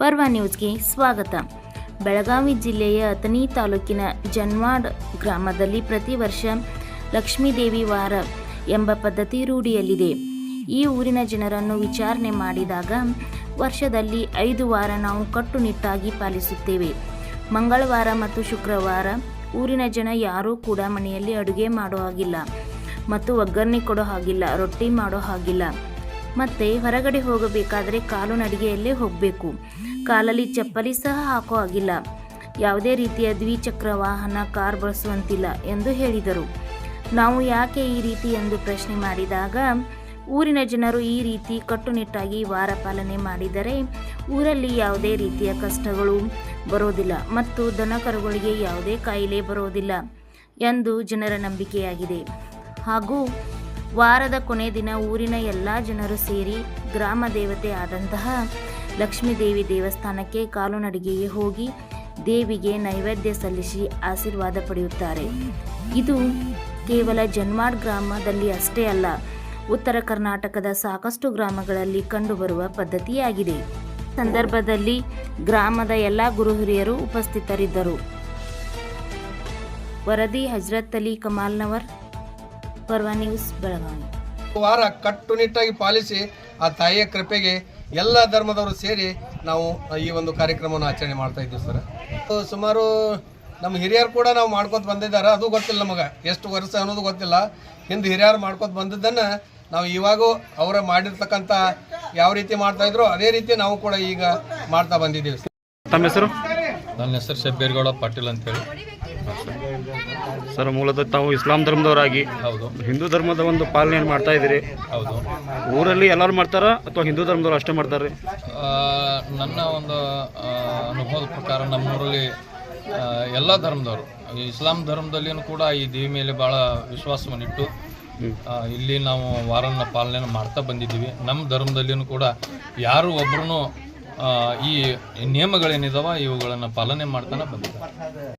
ಪರ್ವ ನ್ಯೂಸ್ಗೆ ಸ್ವಾಗತ. ಬೆಳಗಾವಿ ಜಿಲ್ಲೆಯ ಅಥಣಿ ತಾಲೂಕಿನ ಜನ್ವಾಡ್ ಗ್ರಾಮದಲ್ಲಿ ಪ್ರತಿ ವರ್ಷ ಲಕ್ಷ್ಮೀದೇವಿ ವಾರ ಎಂಬ ಪದ್ಧತಿ ರೂಢಿಯಲ್ಲಿದೆ. ಈ ಊರಿನ ಜನರನ್ನು ವಿಚಾರಣೆ ಮಾಡಿದಾಗ ವರ್ಷದಲ್ಲಿ ಐದು ವಾರ ನಾವು ಕಟ್ಟುನಿಟ್ಟಾಗಿ ಪಾಲಿಸುತ್ತೇವೆ. ಮಂಗಳವಾರ ಮತ್ತು ಶುಕ್ರವಾರ ಊರಿನ ಜನ ಯಾರೂ ಕೂಡ ಮನೆಯಲ್ಲಿ ಅಡುಗೆ ಮಾಡೋ ಹಾಗಿಲ್ಲ ಮತ್ತು ಒಗ್ಗರಣೆ ಕೊಡೋ ಹಾಗಿಲ್ಲ, ರೊಟ್ಟಿ ಮಾಡೋ ಹಾಗಿಲ್ಲ. ಮತ್ತು ಹೊರಗಡೆ ಹೋಗಬೇಕಾದರೆ ಕಾಲು ನಡಿಗೆಯಲ್ಲೇ ಹೋಗಬೇಕು. ಕಾಲಲ್ಲಿ ಚಪ್ಪಲಿ ಸಹ ಹಾಕೋ ಹಾಗಿಲ್ಲ. ಯಾವುದೇ ರೀತಿಯ ದ್ವಿಚಕ್ರ ವಾಹನ, ಕಾರ್ ಬಳಸುವಂತಿಲ್ಲ ಎಂದು ಹೇಳಿದರು. ನಾವು ಯಾಕೆ ಈ ರೀತಿ ಎಂದು ಪ್ರಶ್ನೆ ಮಾಡಿದಾಗ, ಊರಿನ ಜನರು ಈ ರೀತಿ ಕಟ್ಟುನಿಟ್ಟಾಗಿ ವಾರ ಪಾಲನೆ ಮಾಡಿದರೆ ಊರಲ್ಲಿ ಯಾವುದೇ ರೀತಿಯ ಕಷ್ಟಗಳು ಬರೋದಿಲ್ಲ ಮತ್ತು ದನಕರುಗಳಿಗೆ ಯಾವುದೇ ಕಾಯಿಲೆ ಬರೋದಿಲ್ಲ ಎಂದು ಜನರ ನಂಬಿಕೆಯಾಗಿದೆ. ಹಾಗೂ ವಾರದ ಕೊನೆ ದಿನ ಊರಿನ ಎಲ್ಲ ಜನರು ಸೇರಿ ಗ್ರಾಮ ದೇವತೆ ಆದಂತಹ ಲಕ್ಷ್ಮೀದೇವಿ ದೇವಸ್ಥಾನಕ್ಕೆ ಕಾಲುನಡಿಗೆಗೆ ಹೋಗಿ ದೇವಿಗೆ ನೈವೇದ್ಯ ಸಲ್ಲಿಸಿ ಆಶೀರ್ವಾದ ಪಡೆಯುತ್ತಾರೆ. ಇದು ಕೇವಲ ಜನ್ಮಾಡ್ ಗ್ರಾಮದಲ್ಲಿ ಅಷ್ಟೇ ಅಲ್ಲ, ಉತ್ತರ ಕರ್ನಾಟಕದ ಸಾಕಷ್ಟು ಗ್ರಾಮಗಳಲ್ಲಿ ಕಂಡುಬರುವ ಪದ್ಧತಿಯಾಗಿದೆ. ಸಂದರ್ಭದಲ್ಲಿ ಗ್ರಾಮದ ಎಲ್ಲ ಗುರು ಹಿರಿಯರು ಉಪಸ್ಥಿತರಿದ್ದರು. ವರದಿ ಹಜರತ್ ಅಲಿ ಕಮಾಲ್ನವರ್, ಪರ್ವ ನ್ಯೂಸ್ ಬೆಳಗಾವಿ. ವಾರ ಕಟ್ಟುನಿಟ್ಟಾಗಿ ಪಾಲಿಸಿ ಆ ತಾಯಿಯ ಕೃಪೆಗೆ ಎಲ್ಲ ಧರ್ಮದವರು ಸೇರಿ ನಾವು ಈ ಒಂದು ಕಾರ್ಯಕ್ರಮವನ್ನು ಆಚರಣೆ ಮಾಡ್ತಾ ಇದ್ದೀವಿ ಸರ್. ಸುಮಾರು ನಮ್ಮ ಹಿರಿಯರು ಕೂಡ ನಾವು ಮಾಡ್ಕೊತ ಬಂದಿದ್ದಾರೆ. ಅದು ಗೊತ್ತಿಲ್ಲ ನಮಗೆ. ಎಷ್ಟು ವರ್ಷ ಅನ್ನೋದು ಗೊತ್ತಿಲ್ಲ. ಹಿಂದೆ ಹಿರಿಯರು ಮಾಡ್ಕೊತ ಬಂದಿದ್ದನ್ನು ನಾವು ಇವಾಗೂ ಅವರ ಮಾಡಿರ್ತಕ್ಕಂಥ ಯಾವ ರೀತಿ ಮಾಡ್ತಾ ಇದ್ರು ಅದೇ ರೀತಿ ನಾವು ಕೂಡ ಈಗ ಮಾಡ್ತಾ ಬಂದಿದ್ದೀವಿ ಸರ್. ತಮ್ಮ ಹೆಸರು? ನನ್ನ ಹೆಸರು ಶಬ್ಬೇರ್ಗೌಡ ಪಾಟೀಲ್ ಅಂತೇಳಿ. ಸರ್ ಮೂಲತಃ ತಾವು ಇಸ್ಲಾಂ ಧರ್ಮದವರಾಗಿ ಹೌದು. ಹಿಂದೂ ಧರ್ಮದ ಒಂದು ಪಾಲನೆ ಮಾಡ್ತಾ ಇದ್ದೀರಿ. ಹೌದು. ಊರಲ್ಲಿ ಎಲ್ಲರೂ ಮಾಡ್ತಾರ ಅಥವಾ ಹಿಂದೂ ಧರ್ಮದವ್ರು ಅಷ್ಟೇ ಮಾಡ್ತಾರೆ? ನನ್ನ ಒಂದು ಆ, ಅನುಭವದ ಪ್ರಕಾರ ನಮ್ಮೂರಲ್ಲಿ ಆ, ಎಲ್ಲ ಧರ್ಮದವರು ಈ ಇಸ್ಲಾಂ ಧರ್ಮದಲ್ಲಿಯೂ ಕೂಡ ಈ ದೇವಿ ಮೇಲೆ ಭಾಳ ವಿಶ್ವಾಸವನ್ನಿಟ್ಟು ಆ, ಇಲ್ಲಿ ನಾವು ವಾರನ್ನ ಪಾಲನೆ ಮಾಡ್ತಾ ಬಂದಿದ್ದೀವಿ. ನಮ್ಮ ಧರ್ಮದಲ್ಲಿಯೂ ಕೂಡ ಯಾರು ಒಬ್ಬರೂ ಈ ನಿಯಮಗಳೇನಿದಾವ ಇವುಗಳನ್ನು ಪಾಲನೆ ಮಾಡ್ತಾನೆ ಬಂದಿದ್ದಾರೆ.